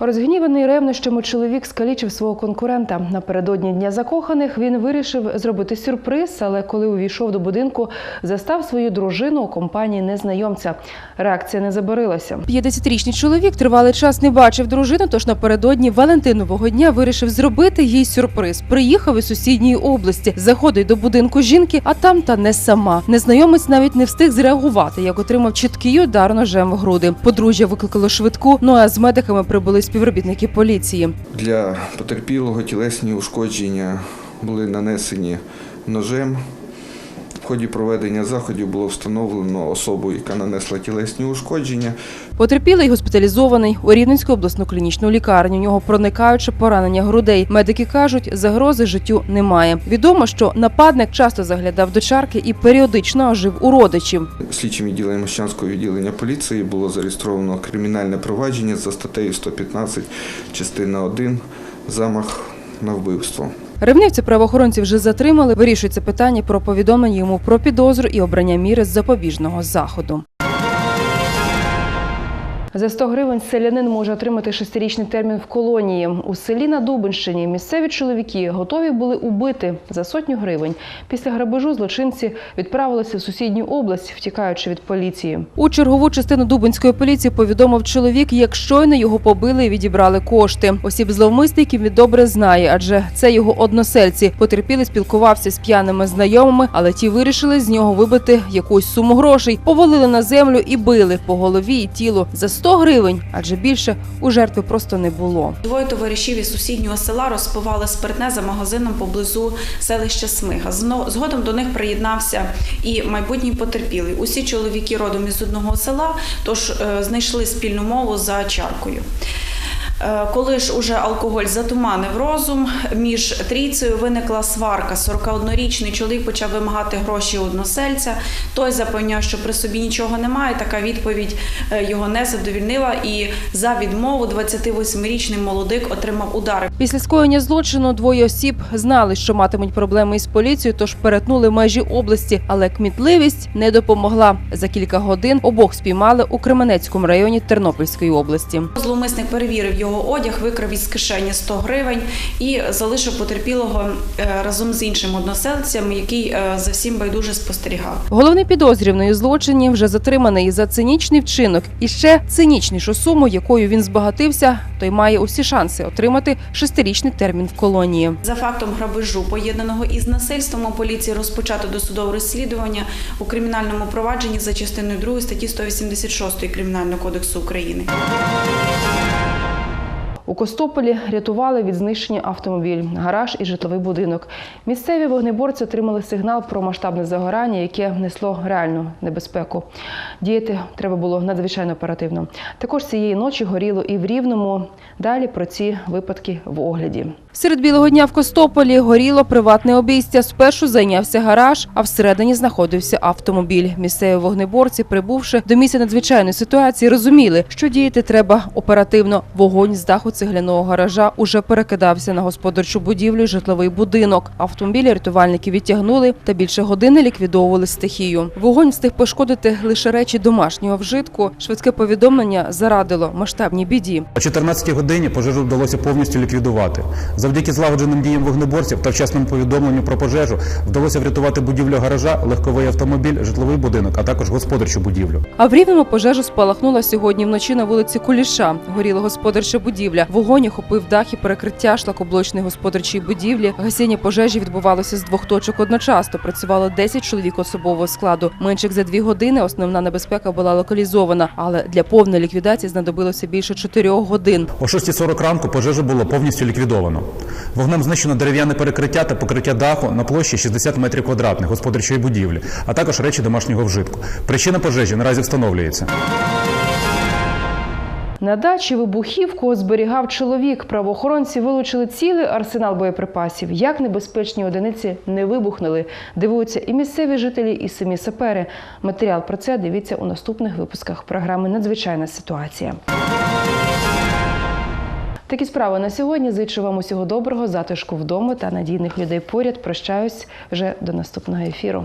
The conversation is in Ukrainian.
Розгніваний ревнощами чоловік скалічив свого конкурента. Напередодні дня закоханих він вирішив зробити сюрприз, але коли увійшов до будинку, застав свою дружину у компанії незнайомця. Реакція не забарилася. 50-річний чоловік тривалий час не бачив дружину, тож напередодні Валентинового дня вирішив зробити їй сюрприз. Приїхав із сусідньої області, заходить до будинку жінки, а там та не сама. Незнайомець навіть не встиг зреагувати, як отримав чіткий удар ножем в груди. Подружжя викликало швидку. Ну а з медиками прибули співробітники поліції. Для потерпілого тілесні ушкодження були нанесені ножем. В ході проведення заходів було встановлено особу, яка нанесла тілесні ушкодження. Потерпілий госпіталізований у Рівненську обласну клінічну лікарню. У нього проникаюче поранення грудей. Медики кажуть, загрози життю немає. Відомо, що нападник часто заглядав до чарки і періодично жив у родичів. Слідчим відділенням Мощанського відділення поліції було зареєстровано кримінальне провадження за статтею 115, частина 1, замах на вбивство. Ревнивця правоохоронці вже затримали. Вирішується питання про повідомлення йому про підозру і обрання міри з запобіжного заходу. За 100 гривень селянин може отримати шестирічний термін в колонії. У селі на Дубинщині місцеві чоловіки готові були убити за сотню гривень. Після грабежу злочинці відправилися в сусідню область, втікаючи від поліції. У чергову частину Дубинської поліції повідомив чоловік, як щойно його побили і відібрали кошти. Осіб зловмисників він добре знає, адже це його односельці. Потерпілий спілкувався з п'яними знайомими, але ті вирішили з нього вибити якусь суму грошей, повалили на землю і били по голові і тілу за 100 гривень, адже більше у жертви просто не було. Двоє товаришів із сусіднього села розпивали спиртне за магазином поблизу селища Смига. Згодом до них приєднався і майбутній потерпілий. Усі чоловіки родом із одного села, тож е, знайшли спільну мову за чаркою. Е, Коли ж уже алкоголь затуманив розум, між трійцею виникла сварка. 41-річний чоловік почав вимагати гроші односельця. Той запевняв, що при собі нічого немає. Така відповідь е, його не задовільнила. І за відмову 28-річний молодик отримав удари. Після скоєння злочину двоє осіб знали, що матимуть проблеми із поліцією, тож перетнули межі області, але кмітливість не допомогла. За кілька годин обох спіймали у Кременецькому районі Тернопільської області. Зловмисник перевірив його одяг, викрав із кишені 100 гривень і залишив потерпілого е, разом з іншим односельцем, який е, за всім байдуже спостерігав. Головний підозрюваний у злочині вже затриманий за цинічний вчинок і ще цинічнішу суму, якою він збагатився, той має усі шанси отримати шестирічний термін в колонії. За фактом грабежу, поєднаного із насильством, у поліції розпочато досудове розслідування у кримінальному провадженні за частиною 2 статті 186 Кримінального кодексу України. У Костополі рятували від знищення автомобіль, гараж і житловий будинок. Місцеві вогнеборці отримали сигнал про масштабне загорання, яке несло реальну небезпеку. Діяти треба було надзвичайно оперативно. Також цієї ночі горіло і в Рівному. Далі про ці випадки в огляді. Серед білого дня в Костополі горіло приватне обійстя. Спершу зайнявся гараж, а всередині знаходився автомобіль. Місцеві вогнеборці, прибувши до місця надзвичайної ситуації, розуміли, що діяти треба оперативно. Вогонь з даху цегляного гаража уже перекидався на господарчу будівлю житловий будинок. Автомобілі рятувальники відтягнули та більше години ліквідовували стихію. Вогонь встиг пошкодити лише речі домашнього вжитку. Швидке повідомлення зарадило масштабній біді. О 14 годині пожежу вдалося повністю ліквідувати. Завдяки злагодженим діям вогнеборців та вчасному повідомленню про пожежу вдалося врятувати будівлю гаража, легковий автомобіль, житловий будинок, а також господарчу будівлю. А в Рівному пожежа спалахнула сьогодні вночі на вулиці Куліша. Горіла господарча будівля. Вогонь охопив дах і перекриття шлакоблочної господарчої будівлі. Гасіння пожежі відбувалося з двох точок одночасно. Працювало 10 чоловік особового складу. Менше за дві години основна небезпека була локалізована, але для повної ліквідації знадобилося більше 4 годин. О 6.40 ранку пожежу було повністю ліквідовано. Вогнем знищено дерев'яне перекриття та покриття даху на площі 60 метрів квадратних господарчої будівлі, а також речі домашнього вжитку. Причина пожежі наразі встановлюється. На дачі вибухівку зберігав чоловік. Правоохоронці вилучили цілий арсенал боєприпасів. Як небезпечні одиниці не вибухнули, дивуються і місцеві жителі, і самі сапери. Матеріал про це дивіться у наступних випусках програми Надзвичайна ситуація. Такі справи на сьогодні. Зичу вам усього доброго, затишку вдома та надійних людей поряд. Прощаюсь вже до наступного ефіру.